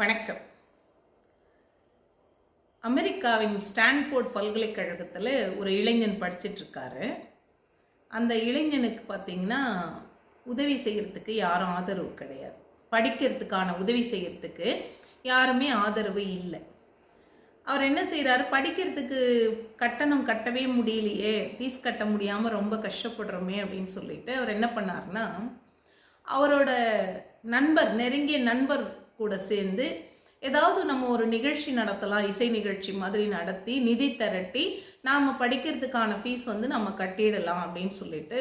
வணக்கம். அமெரிக்காவின் ஸ்டான்போர்ட் பல்கலைக்கழகத்தில் ஒரு இளைஞன் படிச்சிட்டு இருக்காரு அந்த இளைஞனுக்கு பார்த்தீங்கன்னா உதவி செய்கிறதுக்கு யாரும் ஆதரவு கிடையாது. படிக்கிறதுக்கான உதவி செய்கிறதுக்கு யாருமே ஆதரவு இல்லை. அவர் என்ன செய்கிறாரு படிக்கிறதுக்கு கட்டணம் கட்டவே முடியலையே ஃபீஸ் கட்ட முடியாமல் ரொம்ப கஷ்டப்படுறோமே அப்படின்னு சொல்லிட்டு அவர் என்ன பண்ணாருன்னா அவரோட நண்பர் நெருங்கிய நண்பர் கூட சேர்ந்து ஏதாவது நம்ம ஒரு நிகழ்ச்சி நடத்தலாம் இசை நிகழ்ச்சி மாதிரி நடத்தி நிதி திரட்டி நாம் படிக்கிறதுக்கான ஃபீஸ் வந்து நம்ம கட்டிடலாம் அப்படின்னு சொல்லிட்டு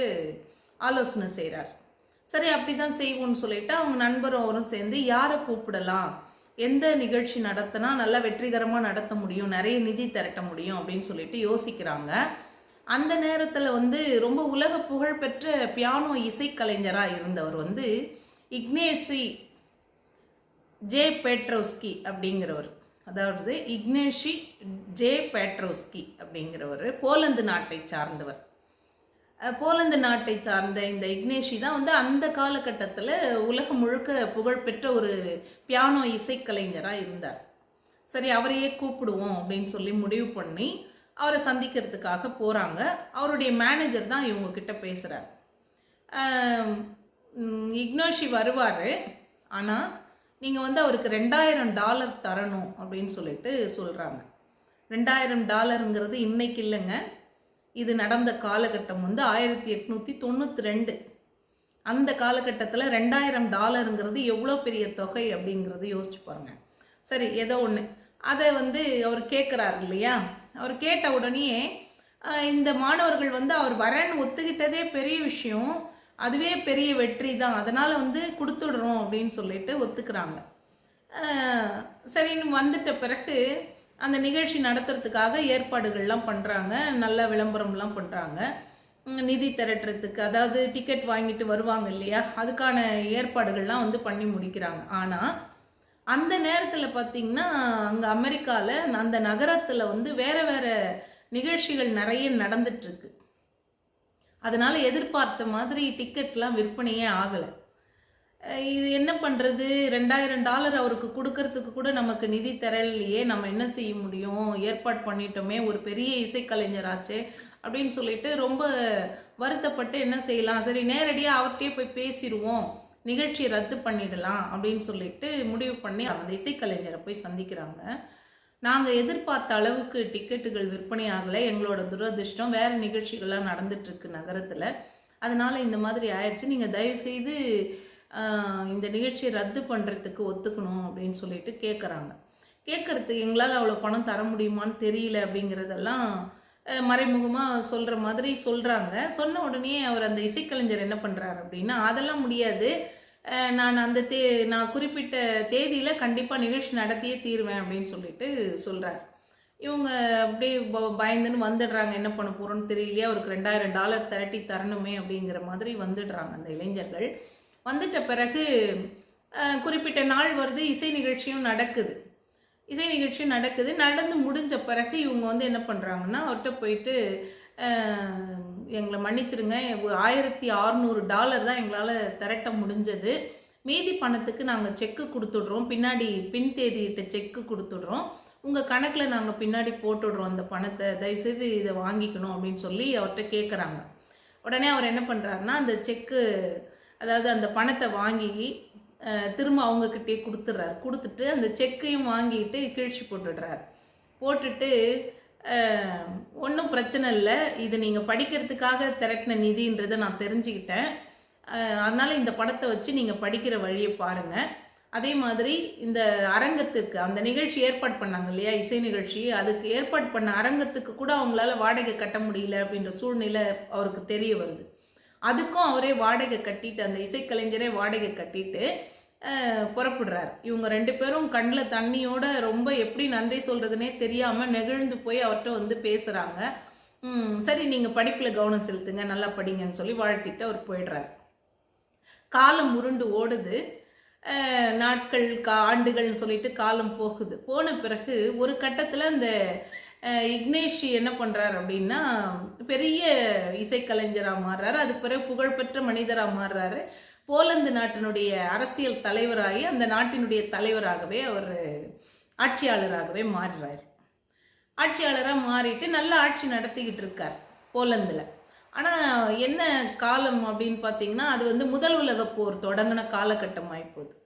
ஆலோசனை செய்கிறார் சரி அப்படி தான் செய்வோம்னு சொல்லிட்டு அவங்க நண்பரும் அவரும் சேர்ந்து யாரை கூப்பிடலாம் எந்த நிகழ்ச்சி நடத்தினா நல்லா வெற்றிகரமாக நடத்த முடியும் நிறைய நிதி திரட்ட முடியும் அப்படின்னு சொல்லிட்டு யோசிக்கிறாங்க. அந்த நேரத்தில் வந்து ரொம்ப உலக புகழ்பெற்ற பியானோ இசைக்கலைஞராக இருந்தவர் வந்து இக்னேசி ஜே பேட்ரோஸ்கி அப்படிங்கிறவர். அதாவது இக்னேஷி ஜே பேட்ரோஸ்கி அப்படிங்கிறவர் போலந்து நாட்டை சார்ந்தவர். போலந்து நாட்டை சார்ந்த இந்த இக்னேஷி தான் வந்து அந்த காலகட்டத்தில் உலகம் முழுக்க புகழ்பெற்ற ஒரு பியானோ இசைக்கலைஞராக இருந்தார். சரி அவரையே கூப்பிடுவோம் அப்படின்னு சொல்லி முடிவு பண்ணி அவரை சந்திக்கிறதுக்காக போகிறாங்க அவருடைய மேனேஜர் தான் இவங்க கிட்ட பேசுகிறார் இக்னோஷி வருவார். ஆனால் நீங்கள் வந்து அவருக்கு ரெண்டாயிரம் டாலர் தரணும் அப்படின்னு சொல்லிட்டு சொல்கிறாங்க ரெண்டாயிரம் டாலருங்கிறது இன்னைக்கு இல்லைங்க. இது நடந்த காலகட்டம் வந்து ஆயிரத்தி எட்நூற்றி தொண்ணூற்றி ரெண்டு. அந்த காலகட்டத்தில் ரெண்டாயிரம் டாலருங்கிறது எவ்வளோ பெரிய தொகை அப்படிங்கிறது யோசிச்சு பாருங்க. சரி ஏதோ ஒன்று அதை வந்து அவர் கேட்குறாரு இல்லையா? அவர் கேட்ட உடனேயே இந்த மாணவர்கள் வந்து அவர் வரேன்னு ஒத்துக்கிட்டதே பெரிய விஷயம். அதுவே பெரிய வெற்றி தான். அதனால் வந்து கொடுத்துடுறோம் அப்படின்னு சொல்லிட்டு ஒத்துக்கிறாங்க. சரின்னு வந்துட்ட பிறகு அந்த நிகழ்ச்சி நடத்துறதுக்காக ஏற்பாடுகள்லாம் பண்ணுறாங்க நல்ல விளம்பரம்லாம் பண்ணுறாங்க நிதி திரட்டுறதுக்கு அதாவது டிக்கெட் வாங்கிட்டு வருவாங்க இல்லையா? அதுக்கான ஏற்பாடுகள்லாம் வந்து பண்ணி முடிக்கிறாங்க. ஆனால் அந்த நேரத்தில் பார்த்தீங்கன்னா அங்கே அமெரிக்காவில் அந்த நகரத்தில் வந்து வேறு வேறு நிகழ்ச்சிகள் நிறைய நடந்துட்டுருக்கு அதனால் எதிர்பார்த்த மாதிரி டிக்கெட்லாம் விற்பனையே ஆகலை. இது என்ன பண்ணுறது ரெண்டாயிரம் டாலர் அவருக்கு கொடுக்கறதுக்கு கூட நமக்கு நிதி தரலையே நம்ம என்ன செய்ய முடியும்? ஏற்பாடு பண்ணிட்டோமே ஒரு பெரிய இசைக்கலைஞராச்சே அப்படின்னு சொல்லிட்டு ரொம்ப வருத்தப்பட்டு என்ன செய்யலாம்? சரி நேரடியாக அவர்கிட்டயே போய் பேசிடுவோம். நிகழ்ச்சியை ரத்து பண்ணிடலாம் அப்படின்னு சொல்லிட்டு முடிவு பண்ணி அந்த இசைக்கலைஞரை போய் சந்திக்கிறாங்க. நாங்கள் எதிர்பார்த்த அளவுக்கு டிக்கெட்டுகள் விற்பனை ஆகலை. எங்களோட துரதிர்ஷ்டம் வேறு நிகழ்ச்சிகள்லாம் நடந்துட்டுருக்கு நகரத்தில். அதனால் இந்த மாதிரி ஆயிடுச்சு. நீங்கள் தயவுசெய்து இந்த நிகழ்ச்சியை ரத்து பண்ணுறதுக்கு ஒத்துக்கணும் அப்படின்னு சொல்லிட்டு கேட்குறாங்க கேட்குறதுக்கு எங்களால் அவ்வளோ பணம் தர முடியுமான்னு தெரியல அப்படிங்கிறதெல்லாம் மறைமுகமாக சொல்கிற மாதிரி சொல்கிறாங்க சொன்ன உடனே அவர் அந்த இசைக்கலைஞர் என்ன பண்ணுறாரு அப்படின்னா அதெல்லாம் முடியாது. நான் அந்த தே நான் குறிப்பிட்ட தேதியில் கண்டிப்பாக நிகழ்ச்சி நடத்தியே தீருவேன் அப்படின்னு சொல்லிட்டு சொல்கிறார் இவங்க அப்படியே ப- பயந்துன்னு வந்துடுறாங்க. என்ன பண்ண போகிறோன்னு தெரியலையே. அவருக்கு ரெண்டாயிரம் டாலர் திரட்டி தரணுமே அப்படிங்கிற மாதிரி வந்துடுறாங்க அந்த இளைஞர்கள். வந்துட்ட பிறகு குறிப்பிட்ட நாள் வருது. இசை நிகழ்ச்சியும் நடக்குது. இசை நிகழ்ச்சியும் நடக்குது. நடந்து முடிஞ்ச பிறகு இவங்க வந்து என்ன பண்ணுறாங்கன்னா அவர்கிட்ட போயிட்டு எங்களை மன்னிச்சிருங்க. ஒரு ஆயிரத்தி அறநூறு டாலர் தான் எங்களால் திரட்ட முடிஞ்சது. மீதி பணத்துக்கு நாங்கள் செக்கு கொடுத்துட்றோம். பின்னாடி பின் தேதியிட்ட செக்கு கொடுத்துட்றோம். உங்கள் கணக்கில் நாங்கள் பின்னாடி போட்டுடுறோம் அந்த பணத்தை. தயவுசெய்து இதை வாங்கிக்கணும் அப்படின்னு சொல்லி அவர்கிட்ட கேட்குறாங்க உடனே அவர் என்ன பண்ணுறாருன்னா அந்த செக்கு அதாவது அந்த பணத்தை வாங்கி திரும்ப அவங்கக்கிட்டே கொடுத்துட்றாரு. கொடுத்துட்டு அந்த செக்கையும் வாங்கிட்டு கிழிச்சு போட்டுடுறாரு. போட்டுட்டு ஒன்றும் பிரச்சனை இல்லை. இது நீங்கள் படிக்கிறதுக்காக திரட்டின நிதின்றதை நான் தெரிஞ்சுக்கிட்டேன். அதனால் இந்த படத்தை வச்சு நீங்கள் படிக்கிற வழியை பாருங்கள் அதே மாதிரி இந்த அரங்கத்துக்கு அந்த நிகழ்ச்சி ஏற்பாடு பண்ணாங்க இல்லையா? இசை நிகழ்ச்சி. அதுக்கு ஏற்பாடு பண்ண அரங்கத்துக்கு கூட அவங்களால வாடகை கட்ட முடியல அப்படின்ற சூழ்நிலை அவருக்கு தெரிய வருது. அதுக்கும் அவரே வாடகை கட்டிட்டு அந்த இசைக்கலைஞரே வாடகை கட்டிட்டு புறப்படுறார். இவங்க ரெண்டு பேரும் கண்ணில் தண்ணியோட ரொம்ப எப்படி நன்றி சொல்கிறதுனே தெரியாமல் நெகிழ்ந்து போய் அவர்கிட்ட வந்து பேசுகிறாங்க சரி நீங்கள் படிப்பில் கவனம் செலுத்துங்க நல்லா படிங்கன்னு சொல்லி வாழ்த்திட்டு அவர் போயிடுறாரு. காலம் உருண்டு ஓடுது. நாட்கள் கா ஆண்டுகள்னு சொல்லிட்டு காலம் போகுது. போன பிறகு ஒரு கட்டத்தில் அந்த இக்னேஷி இக்னேஷ் என்ன பண்ணுறார் அப்படின்னா பெரிய இசைக்கலைஞராக மாறுறாரு. அதுக்கு பிறகு புகழ்பெற்ற மனிதராக மாறுறாரு. போலந்து நாட்டினுடைய அரசியல் தலைவராகி அந்த நாட்டினுடைய தலைவராகவே அவர் ஆட்சியாளராகவே மாறுறார். ஆட்சியாளராக மாறிட்டு நல்ல ஆட்சி நடத்திக்கிட்டு இருக்கார் போலந்தில். ஆனால் என்ன காலம் அப்படின்னு பார்த்தீங்கன்னா அது வந்து முதல் உலக போர் தொடங்கின காலகட்டம் ஆகிப்போகுது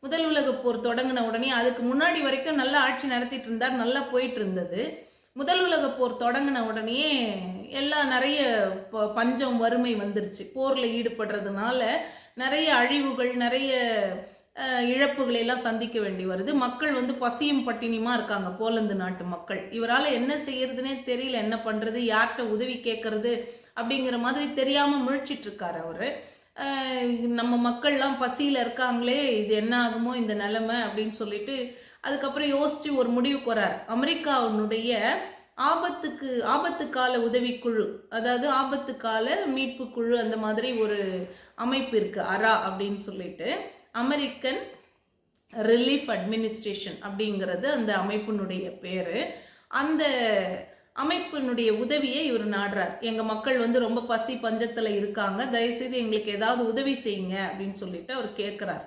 முதல் உலக போர் தொடங்கின உடனே அதுக்கு முன்னாடி வரைக்கும் நல்லா ஆட்சி நடத்திட்டு இருந்தார் நல்லா போயிட்டு இருந்தது. முதல் உலகப் போர் தொடங்கின உடனே எல்லாம் நிறைய ப- பஞ்சம் வறுமை வந்துருச்சு. போரில் ஈடுபடுறதுனால நிறைய அழிவுகள் நிறைய இழப்புகளை எல்லாம் சந்திக்க வேண்டி வருது. மக்கள் வந்து பசியும் பட்டினியுமா இருக்காங்க போலந்து நாட்டு மக்கள். இவரால் என்ன செய்யறதுனே தெரியல என்ன பண்ணுறது யார்கிட்ட உதவி கேட்கறது அப்படிங்கிற மாதிரி தெரியாமல் முழிச்சிட்டு இருக்காரு நம்ம மக்கள்லாம் பசியில் இருக்காங்களே இது என்ன ஆகுமோ இந்த நிலைமை அப்படின்னு சொல்லிட்டு அதுக்கப்புறம் யோசித்து ஒரு முடிவுக்கு வரார். அமெரிக்காவினுடைய ஆபத்துக்கு ஆபத்து கால உதவிக்குழு அதாவது ஆபத்து கால மீட்பு குழு அந்த மாதிரி ஒரு அமைப்பு இருக்கு அரா அப்படின்னு சொல்லிட்டு. அமெரிக்கன் ரிலீஃப் அட்மினிஸ்ட்ரேஷன் அப்படிங்கிறது அந்த அமைப்பினுடைய பேரு. அந்த அமைப்பினுடைய உதவியை இவர் நாடுறார். எங்க மக்கள் வந்து ரொம்ப பசி பஞ்சத்துல இருக்காங்க. தயவுசெய்து எங்களுக்கு ஏதாவது உதவி செய்யுங்க அப்படின்னு சொல்லிட்டு அவர் கேட்குறார்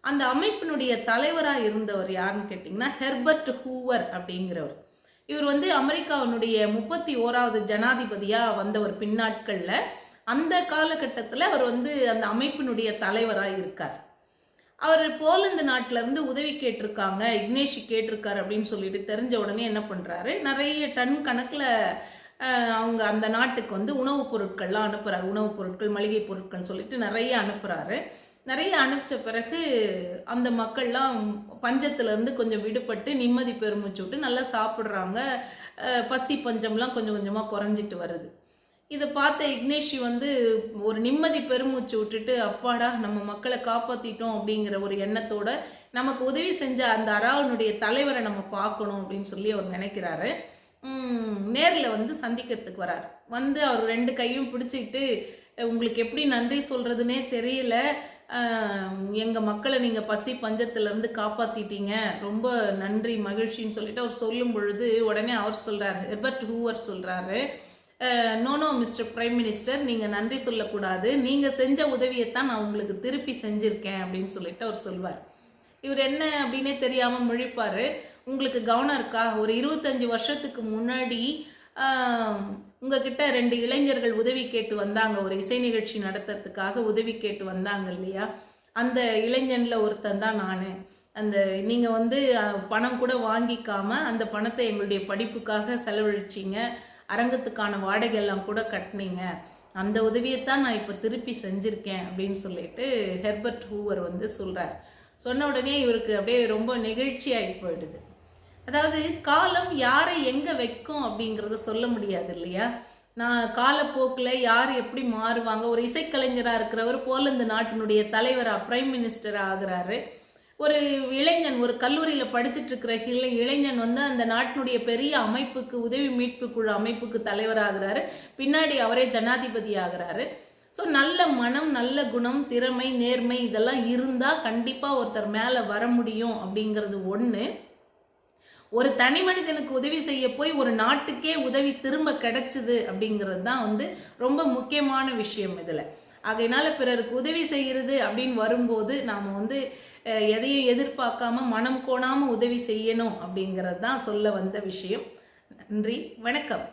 அந்த அமைப்பினுடைய தலைவராக இருந்தவர் யாருன்னு கேட்டிங்கன்னா ஹெர்பர்ட் ஹூவர் அப்படிங்கிறவர். இவர் வந்து அமெரிக்காவினுடைய முப்பத்தி ஓராவது ஜனாதிபதியாக வந்தவர் பின்னாட்களில் அந்த காலகட்டத்தில் அவர் வந்து அந்த அமைப்பினுடைய தலைவராக இருக்கார். அவர் போலந்து நாட்டிலேருந்து உதவி கேட்டிருக்காங்க இக்னேஷி கேட்டிருக்காரு அப்படின்னு சொல்லிட்டு தெரிஞ்ச உடனே என்ன பண்ணுறாரு நிறைய டன் கணக்கில் அவங்க அந்த நாட்டுக்கு வந்து உணவுப் பொருட்கள்லாம் அனுப்புகிறாரு உணவுப் பொருட்கள் மளிகை பொருட்கள்னு சொல்லிட்டு நிறைய அனுப்புகிறாரு நிறைய அனுப்பிச்ச பிறகு அந்த மக்கள்லாம் பஞ்சத்துலேருந்து கொஞ்சம் விடுபட்டு நிம்மதி பெருமிச்சு விட்டு நல்லா சாப்பிட்றாங்க. பசி பஞ்சம்லாம் கொஞ்சம் கொஞ்சமாக குறைஞ்சிட்டு வருது. இதை பார்த்த இக்னேஷி வந்து ஒரு நிம்மதி பெருமூச்சு விட்டுட்டு அப்பாடா நம்ம மக்களை காப்பாற்றிட்டோம் அப்படிங்கிற ஒரு எண்ணத்தோட நமக்கு உதவி செஞ்ச அந்த அராவனுடைய தலைவரை நம்ம பார்க்கணும் அப்படின்னு சொல்லி அவர் நினைக்கிறாரு. நேரில் வந்து சந்திக்கிறதுக்கு வரார். வந்து அவர் ரெண்டு கையும் பிடிச்சிக்கிட்டு உங்களுக்கு எப்படி நன்றி சொல்கிறதுனே தெரியல. எங்கள் மக்களை நீங்கள் பசி பஞ்சத்துல இருந்து ரொம்ப நன்றி மகிழ்ச்சின்னு சொல்லிட்டு அவர் சொல்லும் பொழுது உடனே அவர் சொல்கிறார் ஹெர்பர்ட் ஹூவர் சொல்கிறாரு no no mister prime minister நீங்கள் நன்றி சொல்லக்கூடாது. நீங்கள் செஞ்ச உதவியைத்தான் நான் உங்களுக்கு திருப்பி செஞ்சுருக்கேன் அப்படின்னு சொல்லிட்டு அவர் சொல்வார். இவர் என்ன அப்படின்னே தெரியாமல் முழிப்பார். உங்களுக்கு கவனம் இருக்கா? ஒரு இருபத்தஞ்சி வருஷத்துக்கு முன்னாடி உங்ககிட்ட ரெண்டு இளைஞர்கள் உதவி கேட்டு வந்தாங்க. ஒரு இசை நிகழ்ச்சி நடத்துறதுக்காக உதவி கேட்டு வந்தாங்க இல்லையா? அந்த இளைஞனில் ஒருத்தன் தான் நான். அந்த நீங்கள் வந்து பணம் கூட வாங்கிக்காம அந்த பணத்தை எங்களுடைய படிப்புக்காக செலவழிச்சிங்க. அரங்கத்துக்கான வாடகை எல்லாம் கூட கட்டினீங்க. அந்த உதவியைத்தான் நான் இப்போ திருப்பி செஞ்சுருக்கேன் அப்படின்னு சொல்லிட்டு ஹெர்பர்ட் ஹூவர் வந்து சொல்கிறார் சொன்ன உடனே இவருக்கு அப்படியே ரொம்ப நெகிழ்ச்சியாகி போயிடுது. அதாவது காலம் யாரை எங்கே வைக்கும் அப்படிங்கிறத சொல்ல முடியாது இல்லையா? நான் காலப்போக்கில் யார் எப்படி மாறுவாங்க? ஒரு இசைக்கலைஞராக இருக்கிறவர் போலந்து நாட்டினுடைய தலைவராக பிரைம் மினிஸ்டராக ஆகிறாரு. ஒரு இளைஞன் ஒரு கல்லூரியில் படிச்சுட்டு இருக்கிற இளைஞன் வந்து அந்த நாட்டினுடைய பெரிய அமைப்புக்கு உதவி மீட்பு குழு அமைப்புக்கு தலைவராகிறாரு பின்னாடி அவரே ஜனாதிபதி ஆகிறாரு. ஸோ நல்ல மனம் நல்ல குணம் திறமை நேர்மை இதெல்லாம் இருந்தால் கண்டிப்பாக ஒருத்தர் மேலே வர முடியும் அப்படிங்கிறது ஒன்று ஒரு தனி மனிதனுக்கு உதவி செய்ய போய் ஒரு நாட்டுக்கே உதவி திரும்ப கிடைச்சது அப்படிங்கிறது தான் வந்து ரொம்ப முக்கியமான விஷயம் இதில். ஆகையினால பிறருக்கு உதவி செய்கிறது அப்படின்னு வரும்போது நாம் வந்து எதையும் எதிர்பார்க்காம மனம் கோணாமல் உதவி செய்யணும் அப்படிங்கிறது தான் சொல்ல வந்த விஷயம். நன்றி வணக்கம்.